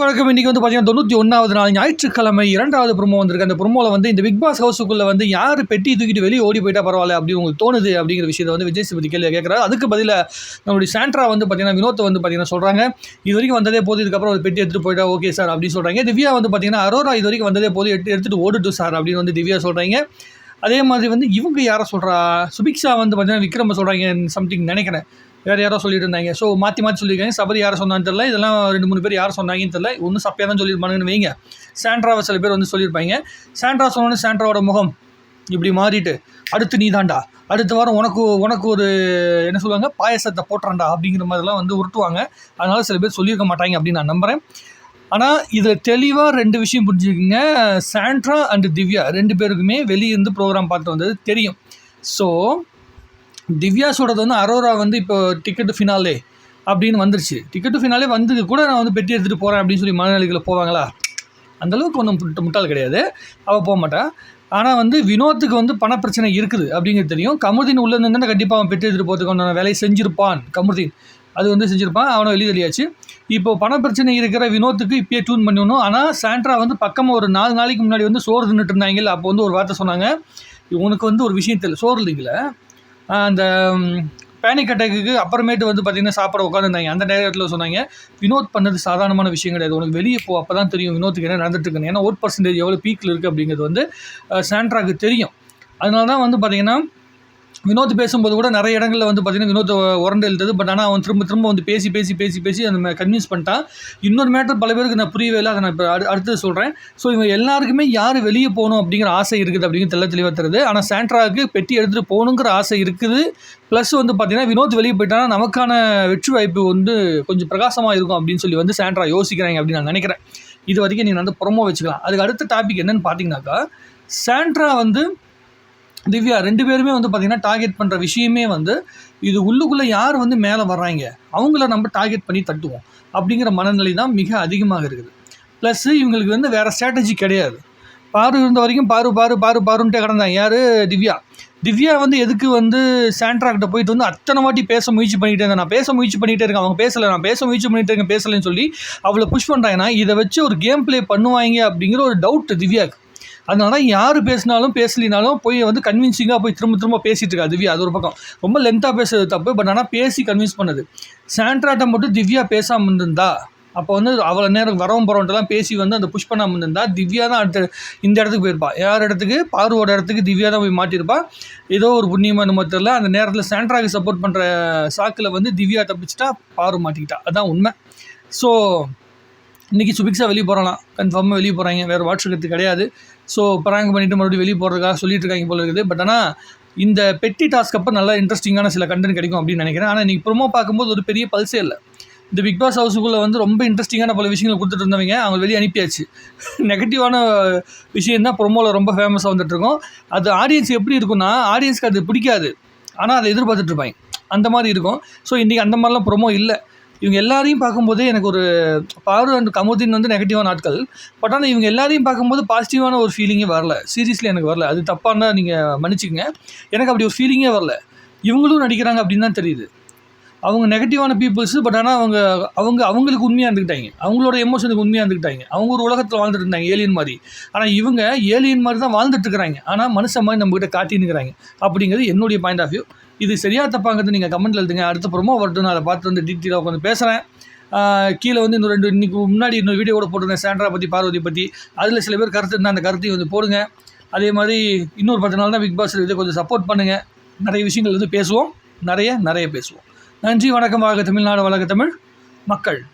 வணக்கம். இன்னைக்கு வந்து பார்த்தீங்கன்னா தொண்ணூற்றி ஒன்றாவது நாள் ஞாயிற்றுக்கிழமை இரண்டாவது ப்ரொமோ வந்திருக்கு. அந்த ப்ரொமோவில் வந்து இந்த பிக் பாஸ் ஹவுஸுக்குள்ளே வந்து யார் பெட்டி தூக்கிட்டு வெளியே ஓடி போயிட்டா பரவாயில்ல அப்படி உங்களுக்கு தோணுது அப்படிங்கிற விஷயத்தை வந்து விஜய் சிபதி கேள்வி கேட்குறாரு அதுக்கு பதிலாக நம்மளுடைய சாண்ட்ரா வந்து பார்த்தீங்கன்னா வினோத்தை வந்து பார்த்தீங்கன்னா சொல்கிறாங்க இது வரைக்கும் வந்ததே போது இதுக்கப்புறம் ஒரு பெட்டி எடுத்துகிட்டு போயிட்டா ஓகே சார் அப்படின்னு சொல்கிறாங்க திவ்யா வந்து பார்த்தீங்கன்னா அரோரா இது வரைக்கும் வந்ததே போது எடுத்து எடுத்துகிட்டு ஓடுட்டு சார் அப்படின்னு வந்து திவ்யா சொல்கிறாங்க அதே மாதிரி வந்து இவங்க யாரை சொல்கிறா சுபிக்ஷா வந்து பார்த்தீங்கன்னா விக்ரம சொல்கிறாங்க சம்திங் நினைக்கிறேன். வேறு யாரோ சொல்லிட்டு இருந்தாங்க. ஸோ மாற்றி மாற்றி சொல்லியிருக்காங்க. சபரி யாரை சொன்னான்னு தெரியல. இதெல்லாம் ரெண்டு மூணு பேர் யார் சொன்னாங்கன்னு தெரியல. ஒன்றும் சப்பையாக தான் சொல்லியிருப்பானுங்கன்னு வைங்க. சாண்ட்ராவை சில பேர் வந்து சொல்லியிருப்பாங்க. சாண்ட்ரா சொன்னோன்னு சாண்ட்ராவோட முகம் இப்படி மாறிட்டு அடுத்து நீ தாண்டா அடுத்த வாரம் உனக்கு உனக்கு ஒரு என்ன சொல்லுவாங்க? பாயசத்தை போட்டுறான்டா. அப்படிங்கிற மாதிரிலாம் வந்து உருட்டுவாங்க. அதனால் சில பேர் சொல்லியிருக்க மாட்டாங்க அப்படின்னு நான் நம்புகிறேன் ஆனால் இதில் தெளிவாக ரெண்டு விஷயம் புரிஞ்சுக்கோங்க. சாண்ட்ரா அண்டு திவ்யா ரெண்டு பேருக்குமே வெளியே இருந்து ப்ரோக்ராம் பார்த்து வந்தது தெரியும். ஸோ திவ்யாஸோடது வந்து அரோரா வந்து இப்போ டிக்கெட்டு ஃபினாலே அப்படின்னு வந்துருச்சு. டிக்கெட்டு ஃபினாலே வந்து கூட நான் வந்து பெட்டி எடுத்துகிட்டு போகிறேன் அப்படின்னு சொல்லி மனநிலைகளை போவாங்களா? அந்தளவுக்கு ஒன்றும் முட்ட முட்டாள் கிடையாது. அவள் போக மாட்டா. ஆனால் வந்து வினோத்துக்கு வந்து பண பிரச்சனை இருக்குது அப்படிங்கிறது தெரியும். கமுதின் உள்ளே இருந்தால் கண்டிப்பாக அவன் பெட்டி எடுத்துகிட்டு போகிறதுக்கு உண்டான வேலையை செஞ்சுருப்பான். கமுதின் அது வந்து செஞ்சுருப்பான். அவனை வெளியே தெரியாச்சு இப்போ பண பிரச்சனை இருக்கிற வினோத்துக்கு இப்பயே டியூன் பண்ணணும். ஆனால் சாண்ட்ரா வந்து பக்கமாக ஒரு நாலு நாளைக்கு முன்னாடி வந்து சோறு தின்னுட்டு இருந்தாங்கல்ல அப்போ வந்து ஒரு வார்த்தை சொன்னாங்க. உனக்கு வந்து ஒரு விஷயம் தெரியல சோறு இல்லைங்களே. அந்த பேனிக் அட்டாக்கு அப்புறமேட்டு வந்து பார்த்திங்கன்னா சாப்பிட உட்காந்துருந்தாங்க அந்த நேரத்தில் சொன்னாங்க வினோத் பண்ணது சாதாரணமான விஷயம் கிடையாது. உனக்கு வெளியே போ அப்போ தான் தெரியும் வினோத்துக்கு என்ன நடந்துட்டுருக்குன்னு. ஏன்னா ஓட் பர்சன்டேஜ் எவ்வளோ பீக்கில் இருக்குது அப்படிங்கிறது வந்து சாண்ட்ராக்கு தெரியும். அதனால தான் வந்து பார்த்திங்கன்னா வினோத் பேசும்போது கூட நிறைய இடங்களில் வந்து பார்த்தீங்கன்னா வினோத் உரண்டு எழுதுது பட் ஆனால் அவன் திரும்ப திரும்ப வந்து பேசி பேசி பேசி பேசி அந்த கன்வின்ஸ் பண்ணிட்டான். இன்னொரு மேட்டர் பல பேருக்கு நான் புரியவே இல்லை. அதை நான் இப்போ அடு அடுத்தது சொல்கிறேன் ஸோ இவங்க எல்லாருக்குமே யார் வெளியே போகணும் அப்படிங்கிற ஆசை இருக்குது அப்படிங்கிற தெல்ல தெளிவாக தருது ஆனால் சாண்ட்ராவுக்கு பெட்டி எடுத்துகிட்டு போகணுங்கிற ஆசை இருக்குது. ப்ளஸ் வந்து பார்த்தீங்கன்னா வினோத் வெளியே போயிட்டானா நமக்கான வெற்றி வாய்ப்பு வந்து கொஞ்சம் பிரகாசமாக இருக்கும் அப்படின்னு சொல்லி வந்து சாண்ட்ரா யோசிக்கிறாங்க அப்படின்னு நான் நினைக்கிறேன். இது வரைக்கும் நீங்கள் வந்து புறமோ வச்சுக்கலாம். அதுக்கு அடுத்த டாபிக் என்னென்னு பார்த்தீங்கன்னாக்கா சாண்ட்ரா வந்து திவ்யா ரெண்டு பேருமே வந்து பார்த்திங்கன்னா டார்கெட் பண்ணுற விஷயமே வந்து இது உள்ளுக்குள்ளே யார் வந்து மேலே வர்றாங்க அவங்கள நம்ம டார்கெட் பண்ணி தட்டுவோம் அப்படிங்கிற மனநிலை தான் மிக அதிகமாக இருக்குது. ப்ளஸ்ஸு இவங்களுக்கு வந்து வேறு ஸ்ட்ராட்டஜி கிடையாது. பாரு இருந்த வரைக்கும் பாரு பாரு பாரு பாருன்ட்டே கிடந்தாங்க யார்? திவ்யா. திவ்யா வந்து எதுக்கு வந்து சாண்ட்ராக்கிட்ட போயிட்டு வந்து அத்தனை வாட்டி பேச முயற்சி பண்ணிகிட்டே இருந்தேன் நான் பேச முயற்சி பண்ணிகிட்டே இருக்கேன் அவங்க பேசலை நான் பேச முயற்சி பண்ணிகிட்டே இருக்கேன் பேசலைன்னு சொல்லி அவளை புஷ் பண்ணுறாங்கன்னா இதை வச்சு ஒரு கேம் ப்ளே பண்ணுவாங்க அப்படிங்கிற ஒரு டவுட் திவ்யாவுக்கு அதனால யார் பேசினாலும் பேசலினாலும் போய் வந்து கன்வின்சிங்காக போய் திரும்ப திரும்ப பேசிகிட்டு இருக்கா திவ்யா. அது ஒரு பக்கம். ரொம்ப லென்த்தாக பேசுறது தப்பு பட் ஆனால் பேசி கன்வின்ஸ் பண்ணுது. சாண்ட்ராட்டை மட்டும் திவ்யா பேசாமல் இருந்திருந்தா அப்போ வந்து அவ்வளோ நேரம் வரவும் போகிறவன்ட்டெல்லாம் பேசி வந்து அந்த புஷ் பண்ணாமல் இருந்திருந்தா திவ்யா தான் அடுத்த இந்த இடத்துக்கு போயிருப்பா. யார் இடத்துக்கு? பார்வோட இடத்துக்கு திவ்யா தான் போய் மாட்டியிருப்பா. ஏதோ ஒரு புண்ணியமான மொத்தத்தில் அந்த நேரத்தில் சாண்ட்ராக்கு சப்போர்ட் பண்ணுற சாக்கில் வந்து திவ்யா தப்பிச்சிட்டா பாரு மாட்டிக்கிட்டா. அதுதான் உண்மை. ஸோ இன்றைக்கி சுபிக்ஸாக வெளியே போகலாம் கன்ஃபார்மாக வெளியே போகிறாங்க வேறு வாட்ஸ்அப் கிடையாது. ஸோ ப்ராங்க் பண்ணிவிட்டு மறுபடியும் வெளியே போகிறதுக்காக சொல்லிட்டு இருக்காங்க போல இருக்குது. பட் ஆனால் இந்த பெட்டி டாஸ்க் அப்போ நல்லா இன்ட்ரெஸ்டிங்கான சில கண்டென்ட் கிடைக்கும் அப்படின்னு நினைக்கிறேன். ஆனால் இன்றைக்கி ப்ரொமோ பார்க்கும்போது ஒரு பெரிய பல்சே இல்லை. இந்த பிக் பாஸ் ஹவுஸுக்குள்ளே வந்து ரொம்ப இன்ட்ரெஸ்டிங்கான பல விஷயங்கள் கொடுத்துட்டு இருந்தவங்க அவங்க வெளியே அனுப்பியாச்சு. நெகட்டிவான விஷயம் தான் ப்ரொமோவில் ரொம்ப ஃபேமஸாக வந்துட்டுருக்கோம் அது ஆடியன்ஸ் எப்படி இருக்குன்னா ஆடியன்ஸ்க்கு அது பிடிக்காது. ஆனால் அதை எதிர்பார்த்துட்ருப்பாங்க அந்த மாதிரி இருக்கும். ஸோ இன்றைக்கி அந்த மாதிரிலாம் ப்ரொமோ இல்லை. இவங்க எல்லாரையும் பார்க்கும்போதே எனக்கு ஒரு பாரு அண்ட் கமுதின் வந்து நெகட்டிவான ஆட்கள் பட் ஆனால் இவங்க எல்லாரையும் பார்க்கும்போது பாசிட்டிவான ஒரு ஃபீலிங்கே வரல. சீரியஸ்லி எனக்கு வரல. அது தப்பான நீங்கள் மன்னிச்சிக்கங்க. எனக்கு அப்படி ஒரு ஃபீலிங்கே வரல. இவங்களும் நடிக்கிறாங்க அப்படின்னு தான் தெரியுது. அவங்க நெகட்டிவான பீப்புள்ஸு பட் ஆனால் அவங்க அவங்க அவங்களுக்கு உண்மையாக இருந்துக்கிட்டாங்க. அவங்களோட எமோஷனுக்கு உண்மையாக இருந்துக்கிட்டாங்க. அவங்க ஒரு உலகத்தில் வாழ்ந்துட்டு இருந்தாங்க ஏலியன் மாதிரி. ஆனால் இவங்க ஏலியன் மாதிரி தான் வாழ்ந்துட்டு இருக்கிறாங்க. ஆனால் மனுஷன் மாதிரி நம்மக்கிட்ட காட்டினுக்கிறாங்க அப்படிங்கிறது என்னுடைய பாயிண்ட் ஆஃப் வியூ இது சரியாக தப்பாங்கிறது நீங்கள் கமெண்ட்டில் எழுதுங்க. அடுத்த ப்ரொமோ வரட்டும். நான் அதை பார்த்து வந்து டீட்டெயிலாக உட்காந்து பேசுகிறேன் கீழே வந்து இன்னும் ரெண்டு இன்றைக்கி முன்னாடி இன்னொரு வீடியோ கூட போட்டிருந்தேன். சாண்ட்ரா பற்றி பார்வதி பற்றி அதில் சில பேர் கருத்து இருந்தால் அந்த கருத்தையும் வந்து போடுங்க. அதே மாதிரி இன்னொரு பத்து நாள் தான் பிக் பாஸ் இதை கொஞ்சம் சப்போர்ட் பண்ணுங்கள் நிறைய விஷயங்கள் வந்து பேசுவோம். நிறைய நிறைய பேசுவோம். நன்றி வணக்கம் வாழ்க தமிழ்நாடு வழக்கு தமிழ் மக்கள்.